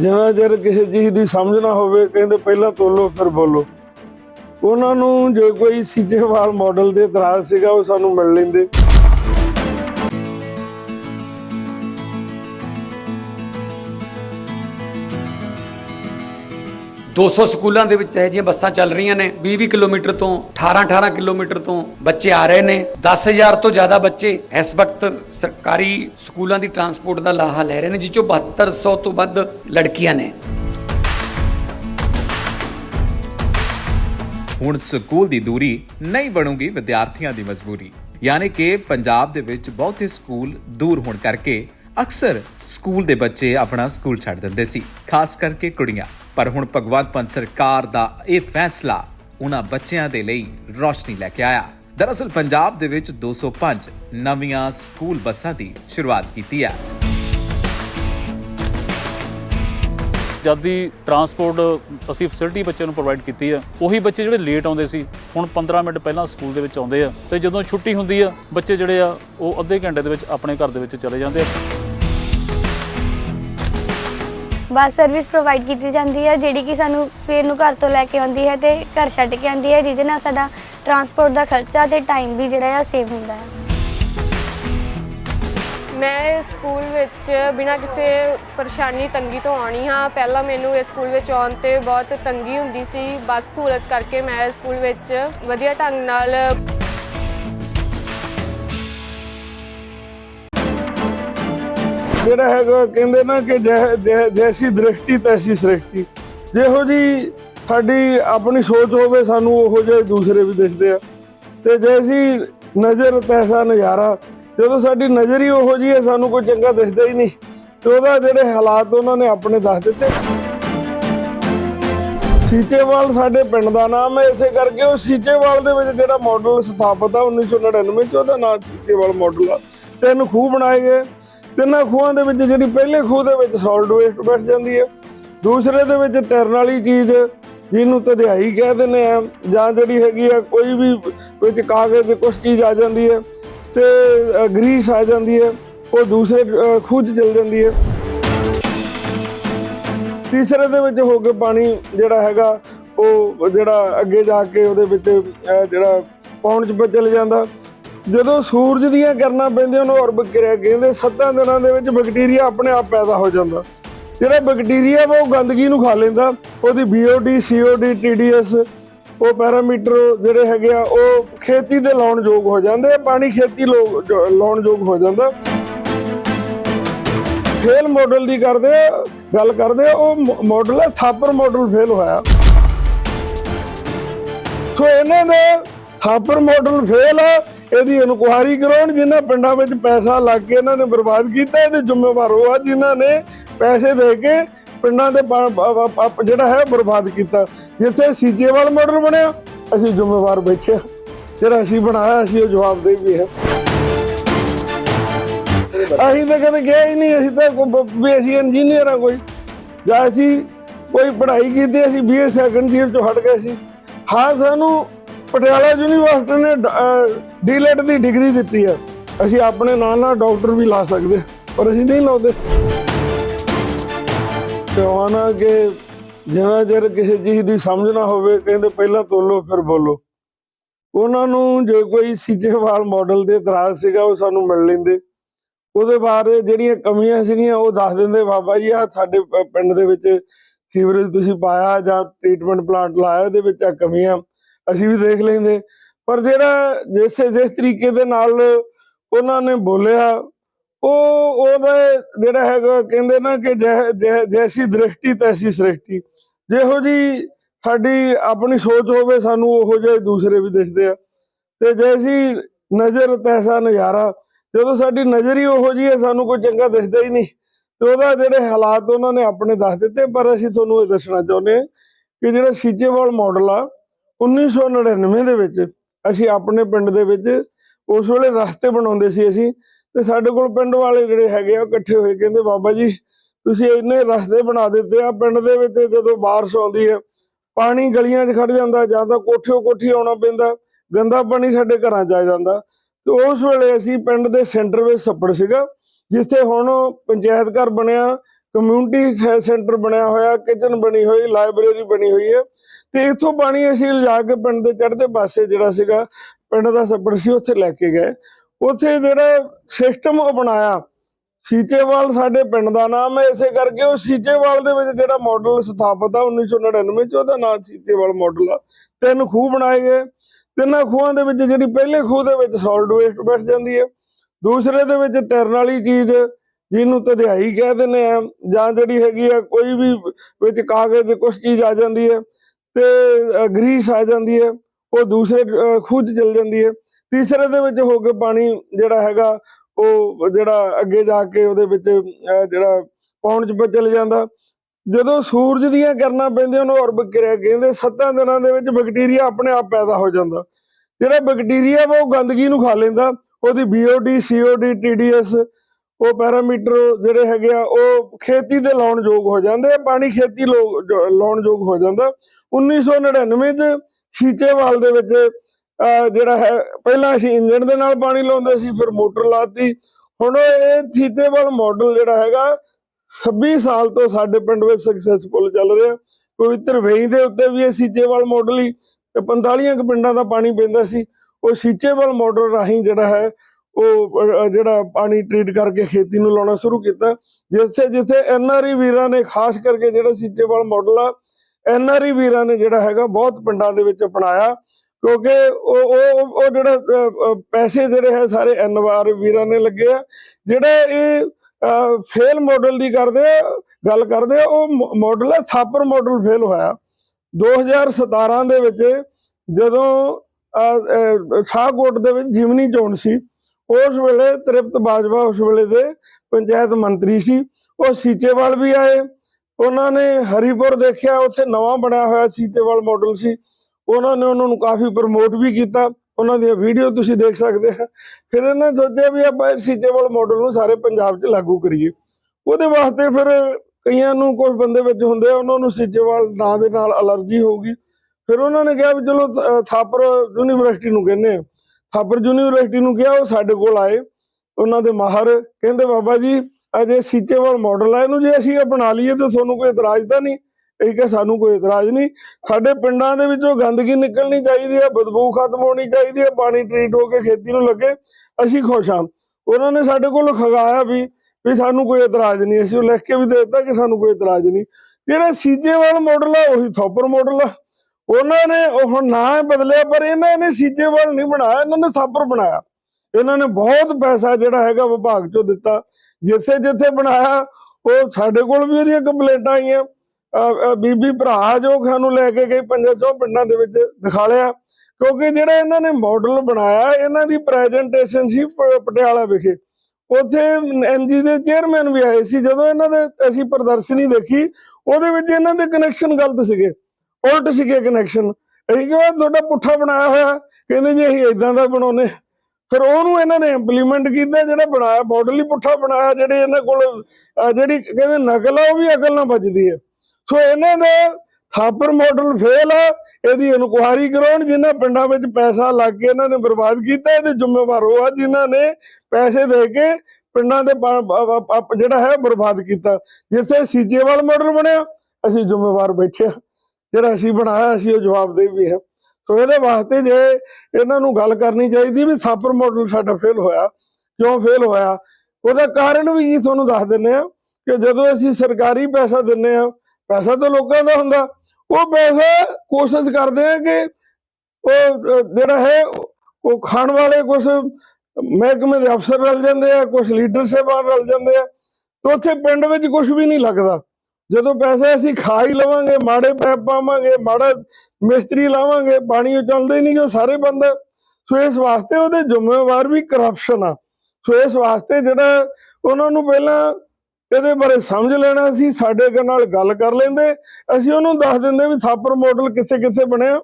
ਜਿੰਨਾ ਚਿਰ ਕਿਸੇ ਚੀਜ਼ ਦੀ ਸਮਝ ਨਾ ਹੋਵੇ, ਕਹਿੰਦੇ ਪਹਿਲਾਂ ਤੋਲੋ, ਫਿਰ ਬੋਲੋ। ਉਹਨਾਂ ਨੂੰ ਜੇ ਕੋਈ ਸੀਚੇਵਾਲ ਮਾਡਲ ਦੇ ਇਤਰਾਜ਼ ਸੀਗਾ, ਉਹ ਸਾਨੂੰ ਮਿਲ ਲੈਂਦੇ। 200 ਸਕੂਲਾਂ ਦੇ ਵਿੱਚ ਇਹ ਜਿਹੀਆਂ ਬੱਸਾਂ ਚੱਲ ਰਹੀਆਂ ਨੇ। 20-20 ਕਿਲੋਮੀਟਰ ਤੋਂ 18-18 ਕਿਲੋਮੀਟਰ ਤੋਂ ਬੱਚੇ ਆ ਰਹੇ ਨੇ। 10000 ਤੋਂ ਜ਼ਿਆਦਾ ਬੱਚੇ ਇਸ ਵਕਤ ਸਰਕਾਰੀ ਸਕੂਲਾਂ ਦੀ ਟਰਾਂਸਪੋਰਟ ਦਾ ਲਾਹਾ ਲੈ ਰਹੇ ਨੇ ਜਿਸ ਚੋਂ 7200 ਤੋਂ ਵੱਧ ਲੜਕੀਆਂ ਨੇ। ਹੁਣ ਸਕੂਲ ਦੀ ਦੂਰੀ ਨਹੀਂ ਬਣੂਗੀ ਵਿਦਿਆਰਥੀਆਂ ਦੀ ਮਜਬੂਰੀ। ਯਾਨੀ ਕਿ ਪੰਜਾਬ ਦੇ ਵਿੱਚ ਬਹੁਤੇ ਸਕੂਲ ਦੂਰ ਹੋਣ ਕਰਕੇ ਅਕਸਰ ਸਕੂਲ ਦੇ ਬੱਚੇ ਆਪਣਾ ਸਕੂਲ ਛੱਡ ਦਿੰਦੇ ਸੀ, ਖਾਸ ਕਰਕੇ ਕੁੜੀਆਂ। ਪਰ ਹੁਣ ਭਗਵੰਤ ਮਾਨ ਸਰਕਾਰ ਦਾ ਇਹ ਫੈਸਲਾ ਉਹਨਾਂ ਬੱਚਿਆਂ ਦੇ ਲਈ ਰੌਸ਼ਨੀ ਲੈ ਕੇ ਆਇਆ। ਦਰਅਸਲ ਪੰਜਾਬ ਦੇ ਵਿੱਚ 205 ਨਵੀਆਂ ਸਕੂਲ ਬੱਸਾਂ ਦੀ ਸ਼ੁਰੂਆਤ ਕੀਤੀ ਹੈ। ਜਦ ਦੀ ਟਰਾਂਸਪੋਰਟ ਅਸੀਂ ਫੈਸਿਲਿਟੀ ਬੱਚਿਆਂ ਨੂੰ ਪ੍ਰੋਵਾਈਡ ਕੀਤੀ ਆ ਉਹੀ ਬੱਚੇ ਜਿਹੜੇ ਲੇਟ ਆਉਂਦੇ ਸੀ, ਹੁਣ 15 ਮਿੰਟ ਪਹਿਲਾਂ ਸਕੂਲ ਦੇ ਵਿੱਚ ਆਉਂਦੇ ਆ ਤੇ ਜਦੋਂ ਛੁੱਟੀ ਹੁੰਦੀ ਆ, ਬੱਚੇ ਜਿਹੜੇ ਆ, ਉਹ ਅੱਧੇ ਘੰਟੇ ਦੇ ਵਿੱਚ ਆਪਣੇ ਘਰ ਦੇ ਵਿੱਚ ਚਲੇ ਜਾਂਦੇ ਆ। ਬੱਸ ਸਰਵਿਸ ਪ੍ਰੋਵਾਈਡ ਕੀਤੀ ਜਾਂਦੀ ਹੈ, ਜਿਹੜੀ ਕਿ ਸਾਨੂੰ ਸਵੇਰ ਨੂੰ ਘਰ ਤੋਂ ਲੈ ਕੇ ਆਉਂਦੀ ਹੈ ਤੇ ਘਰ ਛੱਡ ਕੇ ਆਉਂਦੀ ਹੈ, ਜਿਹਦੇ ਨਾਲ ਸਾਡਾ ਟਰਾਂਸਪੋਰਟ ਦਾ ਖਰਚਾ ਤੇ ਟਾਈਮ ਵੀ ਜਿਹੜਾ ਆ ਸੇਵ ਹੁੰਦਾ ਹੈ। ਮੈਂ ਸਕੂਲ ਵਿੱਚ ਬਿਨਾਂ ਕਿਸੇ ਪਰੇਸ਼ਾਨੀ ਤੰਗੀ ਤੋਂ ਆਉਣੀ ਹਾਂ। ਪਹਿਲਾਂ ਮੈਨੂੰ ਇਸ ਸਕੂਲ ਵਿੱਚ ਆਉਣ ਤੇ ਬਹੁਤ ਤੰਗੀ ਹੁੰਦੀ ਸੀ। ਬੱਸ ਸਹੂਲਤ ਕਰਕੇ ਮੈਂ ਸਕੂਲ ਵਿੱਚ ਵਧੀਆ ਢੰਗ ਨਾਲ ਜਿਹੜਾ ਹੈਗਾ, ਕਹਿੰਦੇ ਨਾ ਕਿ ਜੈ- ਜੈ- ਜੈਸੀ ਦ੍ਰਿਸ਼ਟੀ ਤੈਸੀ ਸ੍ਰਿਸ਼ਟੀ। ਜਿਹੋ ਜੀ ਸਾਡੀ ਆਪਣੀ ਸੋਚ ਹੋਵੇ, ਸਾਨੂੰ ਉਹੋ ਜਿਹੇ ਦੂਸਰੇ ਵੀ ਦਿਸਦੇ ਆ। ਤੇ ਜੈਸੀ ਨਜ਼ਰ, ਤੈਸਾ ਨਜ਼ਾਰਾ, ਜਦੋਂ ਸਾਡੀ ਨਜ਼ਰ ਹੀ ਉਹੋ ਜੀ ਹੈ, ਸਾਨੂੰ ਕੋਈ ਚੰਗਾ ਦਿਸਦਾ ਹੀ ਨਹੀਂ। ਤੇ ਉਹਦਾ ਜਿਹੜੇ ਹਾਲਾਤ ਉਹਨਾਂ ਨੇ ਆਪਣੇ ਦੱਸ ਦਿੱਤੇ। ਸੀਚੇਵਾਲ ਸਾਡੇ ਪਿੰਡ ਦਾ ਨਾਮ ਹੈ, ਇਸੇ ਕਰਕੇ ਉਹ ਸੀਚੇਵਾਲ ਦੇ ਵਿੱਚ ਜਿਹੜਾ ਮਾਡਲ ਸਥਾਪਿਤ ਆ 1999 ਚ ਉਹਦਾ ਨਾਮ ਸੀਚੇਵਾਲ ਮਾਡਲ ਆ। ਤੇ ਇਹਨੂੰ ਖੂਹ ਬਣਾਏ ਗਏ। ਤਿੰਨਾਂ ਖੂਹਾਂ ਦੇ ਵਿੱਚ ਜਿਹੜੀ ਪਹਿਲੇ ਖੂਹ ਦੇ ਵਿੱਚ ਸੋਲਡ ਵੇਸਟ ਬੈਠ ਜਾਂਦੀ ਹੈ, ਦੂਸਰੇ ਦੇ ਵਿੱਚ ਤੈਰਨ ਵਾਲੀ ਚੀਜ਼ ਜਿਹਨੂੰ ਤਧਿਆਈ ਕਹਿ ਦਿੰਦੇ ਆ ਜਾਂ ਜਿਹੜੀ ਹੈਗੀ ਆ ਕੋਈ ਵੀ ਵਿੱਚ ਕਾਗਜ਼ ਦੀ ਕੁਝ ਚੀਜ਼ ਆ ਜਾਂਦੀ ਹੈ ਤੇ ਗਰੀਸ ਆ ਜਾਂਦੀ ਹੈ, ਉਹ ਦੂਸਰੇ ਖੂਹ 'ਚ ਚਲ ਜਾਂਦੀ ਹੈ। ਤੀਸਰੇ ਦੇ ਵਿੱਚ ਹੋ ਕੇ ਪਾਣੀ ਜਿਹੜਾ ਹੈਗਾ, ਉਹ ਜਿਹੜਾ ਅੱਗੇ ਜਾ ਕੇ ਉਹਦੇ ਵਿੱਚ ਜਿਹੜਾ ਪੌਣ ਚ ਚਲ ਜਾਂਦਾ। ਜਦੋਂ ਸੂਰਜ ਦੀਆਂ ਕਿਰਨਾਂ ਪੈਂਦੀਆਂ ਉਹਨੂੰ ਔਰਬ ਕਿਰਿਆ ਕਹਿੰਦੇ ਸੱਤਾਂ ਦਿਨਾਂ ਦੇ ਵਿੱਚ ਬੈਕਟੀਰੀਆ ਆਪਣੇ ਆਪ ਪੈਦਾ ਹੋ ਜਾਂਦਾ। ਜਿਹੜਾ ਬੈਕਟੀਰੀਆ ਵਾ ਉਹ ਗੰਦਗੀ ਨੂੰ ਖਾ ਲੈਂਦਾ। ਉਹਦੀ ਬੀਓਡੀ ਸੀਓਡੀ ਟੀਡੀਐਸ ਉਹ ਪੈਰਾਮੀਟਰ ਜਿਹੜੇ ਹੈਗੇ ਆ ਉਹ ਖੇਤੀ ਦੇ ਲਾਉਣ ਯੋਗ ਹੋ ਜਾਂਦੇ ਪਾਣੀ ਖੇਤੀ ਲੋ- ਲਾਉਣ ਯੋਗ ਹੋ ਜਾਂਦਾ। ਫੇਲ ਮਾਡਲ ਦੀ ਕਰਦੇ ਗੱਲ ਕਰਦੇ ਆ, ਉਹ ਮਾਡਲ ਹੈ ਥਾਪਰ ਮਾਡਲ ਫੇਲ ਹੋਇਆ। ਸੋ ਇਹਨਾਂ ਦੇ ਥਾਪਰ ਮਾਡਲ ਫੇਲ ਆ ਇਹਦੀ ਇਨਕੁਆਇਰੀ ਕਰਾਉਣ, ਜਿਨ੍ਹਾਂ ਪਿੰਡਾਂ ਵਿੱਚ ਪੈਸਾ ਲੱਗ ਕੇ ਇਹਨਾਂ ਨੇ ਬਰਬਾਦ ਕੀਤਾ, ਇਹਦੇ ਜ਼ਿੰਮੇਵਾਰ ਉਹ ਆ ਜਿਨ੍ਹਾਂ ਨੇ ਪੈਸੇ ਦੇ ਕੇ ਪਿੰਡਾਂ ਦੇ ਜਿਹੜਾ ਹੈ ਬਰਬਾਦ ਕੀਤਾ। ਜਿੱਥੇ ਸੀਜੇਵਾਲ ਮਾਡਲ ਬਣਿਆ, ਅਸੀਂ ਜ਼ਿੰਮੇਵਾਰ ਬੈਠੇ ਜਿਹੜਾ ਅਸੀਂ ਬਣਾਇਆ, ਅਸੀਂ ਉਹ ਜਵਾਬਦੇਹ ਵੀ ਹੈ। ਅਸੀਂ ਤਾਂ ਕਦੇ ਗਏ ਹੀ ਨਹੀਂ, ਅਸੀਂ ਤਾਂ ਵੀ ਅਸੀਂ ਇੰਜੀਨੀਅਰ ਆ ਕੋਈ। ਜਾਂ ਅਸੀਂ ਕੋਈ ਪੜ੍ਹਾਈ ਕੀਤੀ, ਅਸੀਂ ਬੀਏ ਸੈਕੰਡ ਈਅਰ ਚੋਂ ਹਟ ਗਏ ਸੀ। ਹਾਂ, ਸਾਨੂੰ ਪਟਿਆਲਾ ਯੂਨੀਵਰਸਿਟੀ ਨੇ ਡੀਲੈਟ ਦੀ ਡਿਗਰੀ ਦਿੱਤੀ ਹੈ ਅਸੀਂ ਆਪਣੇ ਨਾਲ ਨਾਲ ਡਾਕਟਰ ਵੀ ਲਾ ਸਕਦੇ, ਪਰ ਅਸੀਂ ਨਹੀਂ ਲਾਉਂਦੇ। ਕਹਣਾ ਕਿ ਜਿਵੇਂ ਜਰ ਕਿਸੇ ਚੀਜ਼ ਦੀ ਸਮਝ ਨਾ ਹੋਵੇ, ਕਹਿੰਦੇ ਪਹਿਲਾਂ ਤੋਲੋ, ਫਿਰ ਬੋਲੋ। ਉਹਨਾਂ ਨੂੰ ਜੇ ਕੋਈ ਸੀਚੇਵਾਲ ਮਾਡਲ ਦੇ ਇਤਰਾਜ਼ ਸੀਗਾ, ਉਹ ਸਾਨੂੰ ਮਿਲ ਲੈਂਦੇ। ਉਹਦੇ ਬਾਅਦ ਜਿਹੜੀਆਂ ਕਮੀਆਂ ਸੀਗੀਆਂ, ਉਹ ਦੱਸ ਦਿੰਦੇ, ਬਾਬਾ ਜੀ ਆ ਸਾਡੇ ਪਿੰਡ ਦੇ ਵਿੱਚ ਸੀਵਰੇਜ ਤੁਸੀਂ ਪਾਇਆ ਜਾਂ ਟ੍ਰੀਟਮੈਂਟ ਪਲਾਂਟ ਲਾਇਆ, ਉਹਦੇ ਵਿੱਚ ਆ ਕਮੀਆਂ, ਅਸੀਂ ਵੀ ਦੇਖ ਲੈਂਦੇ। ਪਰ ਜਿਹੜਾ ਜਿਸ ਜਿਸ ਤਰੀਕੇ ਦੇ ਨਾਲ ਉਹਨਾਂ ਨੇ ਬੋਲਿਆ, ਉਹ ਉਹਦਾ ਜਿਹੜਾ ਹੈਗਾ, ਕਹਿੰਦੇ ਨਾ ਕਿ ਜੈਸੀ ਦ੍ਰਿਸ਼ਟੀ ਤੈਸੀ ਸ੍ਰਿਸ਼ਟੀ। ਜਿਹੋ ਜੀ ਸਾਡੀ ਆਪਣੀ ਸੋਚ ਹੋਵੇ, ਸਾਨੂੰ ਉਹੋ ਜਿਹੇ ਦੂਸਰੇ ਵੀ ਦਿਸਦੇ ਆ। ਤੇ ਜੈਸੀ ਨਜ਼ਰ, ਤੈਸਾ ਨਜ਼ਾਰਾ, ਜਦੋਂ ਸਾਡੀ ਨਜ਼ਰ ਹੀ ਉਹੋ ਜੀ ਹੈ, ਸਾਨੂੰ ਕੋਈ ਚੰਗਾ ਦਿਸਦਾ ਹੀ ਨਹੀਂ। ਤੇ ਉਹਦਾ ਜਿਹੜੇ ਹਾਲਾਤ ਉਹਨਾਂ ਨੇ ਆਪਣੇ ਦੱਸ ਦਿੱਤੇ, ਪਰ ਅਸੀਂ ਤੁਹਾਨੂੰ ਇਹ ਦੱਸਣਾ ਚਾਹੁੰਦੇ ਹਾਂ ਕਿ ਜਿਹੜਾ ਸੀਚੇਵਾਲ ਮਾਡਲ ਆ 1999 ਦੇ ਵਿੱਚ ਅਸੀਂ ਆਪਣੇ ਪਿੰਡ ਦੇ ਵਿੱਚ ਉਸ ਵੇਲੇ ਰਸਤੇ ਬਣਾਉਂਦੇ ਸੀ ਅਸੀਂ ਤੇ ਸਾਡੇ ਕੋਲ ਪਿੰਡ ਵਾਲੇ ਜਿਹੜੇ ਹੈਗੇ ਆ ਇਕੱਠੇ ਹੋਏ ਕਹਿੰਦੇ, ਬਾਬਾ ਜੀ, ਤੁਸੀਂ ਇੰਨੇ ਰਸਤੇ ਬਣਾ ਦਿੱਤੇ ਆ, ਪਿੰਡ ਦੇ ਵਿੱਚ ਜਦੋਂ ਬਾਰਿਸ਼ ਆਉਂਦੀ ਹੈ, ਪਾਣੀ ਗਲੀਆਂ 'ਚ ਖੜ ਜਾਂਦਾ, ਜਾਂ ਤਾਂ ਕੋਠਿਓ ਕੋਠੀ ਆਉਣਾ ਪੈਂਦਾ, ਗੰਦਾ ਪਾਣੀ ਸਾਡੇ ਘਰਾਂ 'ਚ ਆ ਜਾਂਦਾ। ਤੇ ਉਸ ਵੇਲੇ ਅਸੀਂ ਪਿੰਡ ਦੇ ਸੈਂਟਰ ਵਿੱਚ ਸੱਪੜ ਸੀਗਾ, ਜਿੱਥੇ ਹੁਣ ਪੰਚਾਇਤ ਘਰ ਬਣਿਆ ਕਮਿਊਨਿਟੀ ਸੈਂਟਰ ਬਣਿਆ ਹੋਇਆ, ਕਿਚਨ ਬਣੀ ਹੋਈ, ਲਾਇਬ੍ਰੇਰੀ ਬਣੀ ਹੋਈ ਹੈ। ਤੇ ਇੱਥੋਂ ਪਾਣੀ ਅਸੀਂ ਲਿਜਾ ਕੇ ਪਿੰਡ ਦੇ ਚੜ੍ਹਦੇ ਪਾਸੇ ਜਿਹੜਾ ਸੀਗਾ, ਪਿੰਡ ਦਾ ਸੱਪੜ ਸੀ, ਉੱਥੇ ਲੈ ਕੇ ਗਏ। ਉੱਥੇ ਜਿਹੜਾ ਸਿਸਟਮ ਉਹ ਬਣਾਇਆ, ਸੀਚੇਵਾਲ ਸਾਡੇ ਪਿੰਡ ਦਾ ਨਾਮ ਹੈ, ਇਸੇ ਕਰਕੇ ਉਹ ਸੀਚੇਵਾਲ ਦੇ ਵਿੱਚ ਜਿਹੜਾ ਮਾਡਲ ਸਥਾਪਿਤ ਆ 1999 ਚ ਉਹਦਾ ਨਾਮ ਸੀਚੇਵਾਲ ਮਾਡਲ ਆ। ਤਿੰਨ ਖੂਹ ਬਣਾਏ ਗਏ। ਤਿੰਨਾਂ ਖੂਹਾਂ ਦੇ ਵਿੱਚ ਜਿਹੜੀ ਪਹਿਲੇ ਖੂਹ ਦੇ ਵਿੱਚ ਸੋਲਿਡ ਵੇਸਟ ਬੈਠ ਜਾਂਦੀ ਹੈ। ਦੂਸਰੇ ਦੇ ਵਿੱਚ ਤੈਰਨ ਵਾਲੀ ਚੀਜ਼ ਜਿਹਨੂੰ ਤਧਿਆਈ ਕਹਿ ਦਿੰਦੇ ਆ ਜਾਂ ਜਿਹੜੀ ਹੈਗੀ ਆ ਕੋਈ ਵੀ ਵਿੱਚ ਕਾਗਜ਼ ਕੁਝ ਚੀਜ਼ ਆ ਜਾਂਦੀ ਹੈ ਤੇ ਗਰੀਸ ਆ ਜਾਂਦੀ ਹੈ ਉਹ ਦੂਸਰੇ ਅਹ, ਖੂਹ ਜਾਂਦੀ ਹੈ। ਤੀਸਰੇ ਦੇ ਵਿੱਚ ਹੋ ਕੇ ਪਾਣੀ ਜਿਹੜਾ ਹੈਗਾ ਉਹ ਜਿਹੜਾ ਅੱਗੇ ਜਾ ਕੇ ਉਹਦੇ ਵਿੱਚ ਜਿਹੜਾ ਪੌਣ 'ਚ ਚਲ ਜਾਂਦਾ। ਜਦੋਂ ਸੂਰਜ ਦੀਆਂ ਕਰਨਾ ਪੈਂਦੀਆਂ ਉਹਨੂੰ ਔਰਬਿਕ ਕਿਰਿਆ ਕਹਿੰਦੇ ਸੱਤਾਂ ਦਿਨਾਂ ਦੇ ਵਿੱਚ ਬੈਕਟੀਰੀਆ ਆਪਣੇ ਆਪ ਪੈਦਾ ਹੋ ਜਾਂਦਾ। ਜਿਹੜਾ ਬੈਕਟੀਰੀਆ ਵਾ ਉਹ ਗੰਦਗੀ ਨੂੰ ਖਾ ਲੈਂਦਾ। ਉਹਦੀ ਬੀਓਡੀ ਸੀਓਡੀ ਟੀਡੀਐਸ ਉਹ ਪੈਰਾਮੀਟਰ ਜਿਹੜੇ ਹੈਗੇ ਆ, ਉਹ ਖੇਤੀ ਤੇ ਲਾਉਣ ਯੋਗ ਹੋ ਜਾਂਦੇ ਆ, ਪਾਣੀ ਖੇਤੀ ਲਾਉਣ ਯੋਗ ਹੋ ਜਾਂਦਾ। 1999 ਚ ਸੀਚੇਵਾਲ ਦੇ ਵਿੱਚ ਜਿਹੜਾ ਹੈ, ਪਹਿਲਾਂ ਅਸੀਂ ਇੰਜਨ ਦੇ ਨਾਲ ਪਾਣੀ ਲਾਉਂਦੇ ਸੀ, ਫਿਰ ਮੋਟਰ ਲਾਤੀ। ਹੁਣ ਇਹ ਸੀਚੇਵਾਲ ਮਾਡਲ ਜਿਹੜਾ ਹੈਗਾ 26 ਸਾਲ ਤੋਂ ਸਾਡੇ ਪਿੰਡ ਵਿੱਚ ਸਕਸੈਸਫੁਲ ਚੱਲ ਰਿਹਾ। ਪਵਿੱਤਰ ਵੇਈ ਦੇ ਉੱਤੇ ਵੀ ਇਹ ਸੀਚੇਵਾਲ ਮਾਡਲ ਹੀ, ਤੇ 45 ਕੁ ਪਿੰਡਾਂ ਦਾ ਪਾਣੀ ਪੈਂਦਾ ਸੀ। ਉਹ ਸੀਚੇਵਾਲ ਮਾਡਲ ਰਾਹੀਂ ਜਿਹੜਾ ਹੈ ਉਹ ਜਿਹੜਾ ਪਾਣੀ ਟ੍ਰੀਟ ਕਰਕੇ ਖੇਤੀ ਨੂੰ ਲਾਉਣਾ ਸ਼ੁਰੂ ਕੀਤਾ। ਜਿੱਥੇ ਜਿੱਥੇ ਐਨਆਰਈ ਵੀਰਾਂ ਨੇ, ਖਾਸ ਕਰਕੇ ਜਿਹੜਾ ਸੀਚੇਵਾਲ ਮਾਡਲ ਆ ਐਨਆਰਈ ਵੀਰਾਂ ਨੇ ਜਿਹੜਾ ਹੈਗਾ, ਬਹੁਤ ਪਿੰਡਾਂ ਦੇ ਵਿੱਚ ਅਪਣਾਇਆ। ਕਿਉਂਕਿ ਉਹ ਉਹ ਉਹ ਜਿਹੜਾ ਪੈਸੇ ਜਿਹੜੇ ਹੈ, ਸਾਰੇ ਐਨਆਰ ਵੀਰਾਂ ਨੇ ਲੱਗੇ ਆ। ਜਿਹੜੇ ਇਹ ਫੇਲ ਮਾਡਲ ਦੀ ਕਰਦੇ ਗੱਲ ਕਰਦੇ ਆ, ਉਹ ਮਾਡਲ ਹੈ ਥਾਪਰ ਮਾਡਲ ਫੇਲ ਹੋਇਆ। 2017 ਦੇ ਵਿੱਚ ਜਦੋਂ ਸ਼ਾਹਕੋਟ ਦੇ ਵਿੱਚ ਜਿਮਨੀ ਚੋਣ ਸੀ ਉਸ ਵੇਲੇ ਤ੍ਰਿਪਤ ਬਾਜਵਾ ਉਸ ਵੇਲੇ ਦੇ ਪੰਚਾਇਤ ਮੰਤਰੀ ਸੀ। ਉਹ ਸੀਚੇਵਾਲ ਵੀ ਆਏ। ਉਹਨਾਂ ਨੇ ਹਰੀਪੁਰ ਦੇਖਿਆ, ਉੱਥੇ ਨਵਾਂ ਬਣਿਆ ਹੋਇਆ ਸੀਚੇਵਾਲ ਮਾਡਲ ਸੀ। ਉਹਨਾਂ ਨੇ ਉਹਨਾਂ ਨੂੰ ਕਾਫੀ ਪ੍ਰਮੋਟ ਵੀ ਕੀਤਾ। ਉਹਨਾਂ ਦੀਆਂ ਵੀਡੀਓ ਤੁਸੀਂ ਦੇਖ ਸਕਦੇ ਆ। ਫਿਰ ਇਹਨਾਂ ਨੇ ਸੋਚਿਆ ਵੀ ਆਪਾਂ ਸੀਚੇਵਾਲ ਮਾਡਲ ਨੂੰ ਸਾਰੇ ਪੰਜਾਬ 'ਚ ਲਾਗੂ ਕਰੀਏ। ਉਹਦੇ ਵਾਸਤੇ ਫਿਰ ਕਈਆਂ ਨੂੰ ਕੁਝ ਬੰਦੇ ਵਿੱਚ ਹੁੰਦੇ ਆ, ਉਹਨਾਂ ਨੂੰ ਸੀਚੇਵਾਲ ਨਾਂ ਦੇ ਨਾਲ ਅਲਰਜੀ ਹੋਊਗੀ। ਫਿਰ ਉਹਨਾਂ ਨੇ ਕਿਹਾ ਵੀ ਚਲੋ ਥਾਪਰ ਯੂਨੀਵਰਸਿਟੀ ਨੂੰ ਕਹਿੰਦੇ ਆ। ਥਾਪਰ ਯੂਨੀਵਰਸਿਟੀ ਨੂੰ ਕਿਹਾ ਉਹ ਸਾਡੇ ਕੋਲ ਆਏ। ਉਹਨਾਂ ਦੇ ਮਾਹਰ ਕਹਿੰਦੇ, ਬਾਬਾ ਜੀ, ਅਜੇ ਸੀਚੇਵਾਲ ਮਾਡਲ ਹੈ ਇਹਨੂੰ ਜੇ ਅਸੀਂ ਅਪਣਾ ਲਈਏ ਤਾਂ ਤੁਹਾਨੂੰ ਕੋਈ ਇਤਰਾਜ਼ ਤਾਂ ਨਹੀਂ? ਇਹ ਕਿ ਸਾਨੂੰ ਕੋਈ ਇਤਰਾਜ਼ ਨਹੀਂ। ਸਾਡੇ ਪਿੰਡਾਂ ਦੇ ਵਿੱਚੋਂ ਗੰਦਗੀ ਨਿਕਲਣੀ ਚਾਹੀਦੀ ਹੈ ਬਦਬੂ ਖਤਮ ਹੋਣੀ ਚਾਹੀਦੀ ਹੈ ਪਾਣੀ ਟ੍ਰੀਟ ਹੋ ਕੇ ਖੇਤੀ ਨੂੰ ਲੱਗੇ, ਅਸੀਂ ਖੁਸ਼ ਹਾਂ। ਉਹਨਾਂ ਨੇ ਸਾਡੇ ਕੋਲ ਖਗਾਇਆ ਵੀ ਵੀ ਸਾਨੂੰ ਕੋਈ ਇਤਰਾਜ਼ ਨਹੀਂ। ਅਸੀਂ ਉਹ ਲਿਖ ਕੇ ਵੀ ਦੇ ਦਿੱਤਾ ਕਿ ਸਾਨੂੰ ਕੋਈ ਇਤਰਾਜ਼ ਨਹੀਂ। ਜਿਹੜਾ ਸੀਚੇਵਾਲ ਮਾਡਲ ਆ, ਉਹੀ ਥਾਪਰ ਮਾਡਲ ਆ। ਉਹਨਾਂ ਨੇ ਉਹ ਹੁਣ ਨਾਂ ਬਦਲਿਆ, ਪਰ ਇਹਨਾਂ ਨੇ ਸੀਚੇਵਾਲ ਨਹੀਂ ਬਣਾਇਆ, ਇਹਨਾਂ ਨੇ ਥਾਪਰ ਬਣਾਇਆ। ਇਹਨਾਂ ਨੇ ਬਹੁਤ ਪੈਸਾ ਜਿਹੜਾ ਹੈਗਾ ਵਿਭਾਗ ਚੋਂ ਦਿੱਤਾ। ਜਿੱਥੇ ਜਿੱਥੇ ਬਣਾਇਆ, ਉਹ ਸਾਡੇ ਕੋਲ ਵੀ ਉਹਦੀਆਂ ਕੰਪਲੇਂਟਾਂ ਆਈਆਂ। ਬੀਬੀ ਭਰਾ ਜੋ ਸਾਨੂੰ ਲੈ ਕੇ ਗਏ ਪੰਜਾਂ ਚੋਂ ਪਿੰਡਾਂ ਦੇ ਵਿੱਚ ਦਿਖਾ ਲਿਆ। ਕਿਉਂਕਿ ਜਿਹੜਾ ਇਹਨਾਂ ਨੇ ਮਾਡਲ ਬਣਾਇਆ, ਇਹਨਾਂ ਦੀ ਪ੍ਰੈਜੈਂਟੇਸ਼ਨ ਸੀ ਪਟਿਆਲਾ ਵਿਖੇ। ਉੱਥੇ ਐਨਜੀ ਦੇ ਚੇਅਰਮੈਨ ਵੀ ਆਏ ਸੀ। ਜਦੋਂ ਇਹਨਾਂ ਦੇ ਅਸੀਂ ਪ੍ਰਦਰਸ਼ਨੀ ਦੇਖੀ, ਉਹਦੇ ਵਿੱਚ ਇਹਨਾਂ ਦੇ ਕਨੈਕਸ਼ਨ ਗਲਤ ਸੀਗੇ। ਉਲਟ ਸੀਗੇ ਕਨੈਕਸ਼ਨ ਅਸੀਂ ਕਿਹਾ ਤੁਹਾਡਾ ਪੁੱਠਾ ਬਣਾਇਆ ਹੋਇਆ ਕਹਿੰਦੇ ਜੀ, ਅਸੀਂ ਇਦਾਂ ਦਾ ਬਣਾਉਨੇ ਫਿਰ ਉਹਨੂੰ ਇਹਨਾਂ ਨੇ ਇੰਪਲੀਮੈਂਟ ਕੀਤਾ, ਜਿਹੜਾ ਬਣਾਇਆ ਮਾਡਲ ਹੀ ਪੁੱਠਾ ਬਣਾਇਆ, ਜਿਹੜੇ ਇਹਨਾਂ ਕੋਲ ਜਿਹੜੀ ਕਹਿੰਦੇ ਨਕਲ ਆ, ਉਹ ਵੀ ਅਕਲ ਨਾਲ ਵੱਜਦੀ ਹੈ। ਸੋ ਇਹਨਾਂ ਦਾ ਥਾਪਰ ਮਾਡਲ ਫੇਲ ਆ, ਇਹਦੀ ਇਨਕੁਆਇਰੀ ਕਰਾਉਣ, ਜਿਨ੍ਹਾਂ ਪਿੰਡਾਂ ਵਿੱਚ ਪੈਸਾ ਲੱਗ ਕੇ ਇਹਨਾਂ ਨੇ ਬਰਬਾਦ ਕੀਤਾ, ਇਹਦੇ ਜ਼ਿੰਮੇਵਾਰ ਉਹ ਆ, ਜਿਨ੍ਹਾਂ ਨੇ ਪੈਸੇ ਦੇ ਕੇ ਪਿੰਡਾਂ ਦੇ ਜਿਹੜਾ ਹੈ ਬਰਬਾਦ ਕੀਤਾ। ਜਿੱਥੇ ਸੀਜੇਵਾਲ ਮਾਡਲ ਬਣਿਆ, ਅਸੀਂ ਜ਼ਿੰਮੇਵਾਰ ਬੈਠੇ ਜਿਹੜਾ ਅਸੀਂ ਬਣਾਇਆ ਸੀ ਉਹ ਜਵਾਬਦੇਹ ਵੀ ਹੈ। ਸੋ ਇਹਦੇ ਵਾਸਤੇ ਜੇ ਇਹਨਾਂ ਨੂੰ ਗੱਲ ਕਰਨੀ ਚਾਹੀਦੀ ਵੀ ਥਾਪਰ ਮਾਡਲ ਸਾਡਾ ਫੇਲ ਹੋਇਆ, ਕਿਉਂ ਫੇਲ ਹੋਇਆ, ਉਹਦਾ ਕਾਰਨ ਵੀ ਜੀ ਤੁਹਾਨੂੰ ਦੱਸ ਦਿੰਨੇ ਆ ਕਿ ਜਦੋਂ ਅਸੀਂ ਸਰਕਾਰੀ ਪੈਸਾ ਦਿੰਨੇ ਆ ਪੈਸਾ ਤਾਂ ਲੋਕਾਂ ਦਾ ਹੁੰਦਾ, ਉਹ ਪੈਸਾ ਕੋਸ਼ਿਸ਼ ਕਰਦੇ ਆ ਕਿ ਉਹ ਜਿਹੜਾ ਹੈ, ਉਹ ਖਾਣ ਵਾਲੇ ਕੁਝ ਮਹਿਕਮੇ ਦੇ ਅਫਸਰ ਰਲ ਜਾਂਦੇ ਆ ਕੁਝ ਲੀਡਰ ਸਾਹਿਬਾਨ ਰਲ ਜਾਂਦੇ ਆ, ਤੇ ਉੱਥੇ ਪਿੰਡ ਵਿੱਚ ਕੁਝ ਵੀ ਨਹੀਂ ਲੱਗਦਾ। ਜਦੋਂ ਪੈਸੇ ਅਸੀਂ ਖਾ ਹੀ ਲਵਾਂਗੇ, ਮਾੜੇ ਪੈਪ ਪਾਵਾਂਗੇ, ਮਾੜਾ ਮਿਸਤਰੀ ਲਾਵਾਂਗੇ, ਪਾਣੀ ਉਹ ਚੱਲਦਾ ਨਹੀਂ ਕਿ ਉਹ ਸਾਰੇ ਬੰਦ ਸੋ ਇਸ ਵਾਸਤੇ ਉਹਦੇ ਜ਼ਿੰਮੇਵਾਰ ਵੀ ਕਰਪਸ਼ਨ ਆ। ਸੋ ਇਸ ਵਾਸਤੇ ਜਿਹੜਾ ਉਹਨਾਂ ਨੂੰ ਪਹਿਲਾਂ ਇਹਦੇ ਬਾਰੇ ਸਮਝ ਲੈਣਾ ਸੀ, ਸਾਡੇ ਨਾਲ ਗੱਲ ਕਰ ਲੈਂਦੇ। ਅਸੀਂ ਉਹਨੂੰ ਦੱਸ ਦਿੰਦੇ ਵੀ ਥਾਪਰ ਮਾਡਲ ਕਿੱਥੇ ਕਿੱਥੇ ਬਣਿਆ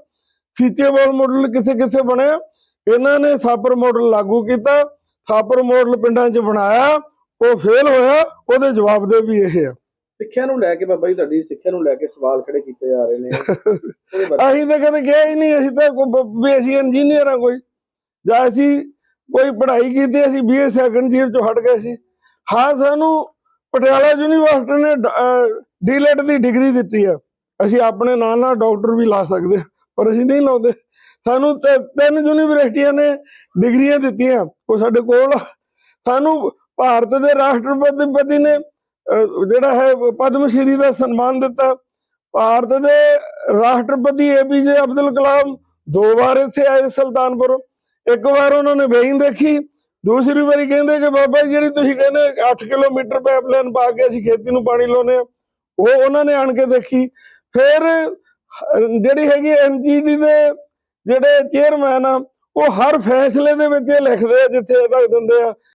ਸੀਚੇਵਾਲ ਮਾਡਲ ਕਿੱਥੇ ਕਿੱਥੇ ਬਣਿਆ। ਇਹਨਾਂ ਨੇ ਥਾਪਰ ਮਾਡਲ ਲਾਗੂ ਕੀਤਾ ਥਾਪਰ ਮਾਡਲ ਪਿੰਡਾਂ 'ਚ ਬਣਾਇਆ, ਉਹ ਫੇਲ ਹੋਇਆ, ਉਹਦੇ ਜਵਾਬ ਦੇ ਵੀ ਇਹ ਆ। ਸਿੱਖਿਆ ਨੂੰ ਲੈ ਕੇ ਬਾਬਾ ਜੀ ਤੁਹਾਡੀ ਸਿੱਖਿਆ ਨੂੰ ਲੈ ਕੇ ਸਵਾਲ ਖੜੇ ਕੀਤੇ ਜਾ ਰਹੇ ਨੇ। ਉਹਦੇ ਬਾਰੇ ਅਸੀਂ ਤਾਂ ਕਦੇ ਕਿਹਾ ਹੀ ਨਹੀਂ ਅਸੀਂ ਤਾਂ ਕੋਈ ਵੀ ਅਸੀਂ ਇੰਜੀਨੀਅਰ ਆ ਕੋਈ। ਜਾਂ ਅਸੀਂ ਕੋਈ ਪੜ੍ਹਾਈ ਕੀਤੀ ਅਸੀਂ ਬੀਏ ਸੈਕੰਡ ਈਅਰ ਚੋਂ ਹਟ ਗਏ ਸੀ। ਹਾਂ ਸਾਨੂੰ ਪਟਿਆਲਾ ਯੂਨੀਵਰਸਿਟੀ ਨੇ ਡੀਲੈਟ ਦੀ ਡਿਗਰੀ ਦਿੱਤੀ ਹੈ ਅਸੀਂ ਆਪਣੇ ਨਾਲ ਨਾਲ ਡਾਕਟਰ ਵੀ ਲਾ ਸਕਦੇ ਪਰ ਅਸੀਂ ਨਹੀਂ ਲਾਉਂਦੇ। ਸਾਨੂੰ ਤਿੰਨ ਯੂਨੀਵਰਸਿਟੀਆਂ ਨੇ ਡਿਗਰੀਆਂ ਦਿੱਤੀਆਂ ਉਹ ਸਾਡੇ ਕੋਲ ਆ। ਸਾਨੂੰ ਭਾਰਤ ਦੇ ਰਾਸ਼ਟਰਪਤੀ ਨੇ ਜਿਹੜਾ ਹੈ ਪਦਮ ਸ਼੍ਰੀ ਦਾ ਸਨਮਾਨ ਦਿੱਤਾ। ਭਾਰਤ ਦੇ ਰਾਸ਼ਟਰਪਤੀ ਏਪੀਜੇ ਅਬਦੁਲ ਕਲਾਮ ਦੋ ਵਾਰ ਇੱਥੇ ਆਏ ਸੁਲਤਾਨਪੁਰ। ਇੱਕ ਵਾਰ ਉਹਨਾਂ ਨੇ ਵੇਈਂ ਦੇਖੀ, ਦੂਸਰੀ ਵਾਰੀ ਕਹਿੰਦੇ ਕਿ ਬਾਬਾ ਜਿਹੜੀ ਤੁਸੀਂ ਕਹਿੰਦੇ 8 ਕਿਲੋਮੀਟਰ ਪਾਈਪਲਾਈਨ ਪਾ ਕੇ ਅਸੀਂ ਖੇਤੀ ਨੂੰ ਪਾਣੀ ਲਾਉਨੇ ਆ ਉਹ ਉਹਨਾਂ ਨੇ ਆਣ ਕੇ ਦੇਖੀ। ਫਿਰ ਜਿਹੜੀ ਹੈਗੀ ਐਨਜੀਡੀ ਦੇ ਜਿਹੜੇ ਚੇਅਰਮੈਨ ਆ, ਉਹ ਹਰ ਫੈਸਲੇ ਦੇ ਵਿੱਚ ਇਹ ਲਿਖਦੇ ਆ, ਜਿੱਥੇ ਤੱਕ ਦਿੰਦੇ ਆ।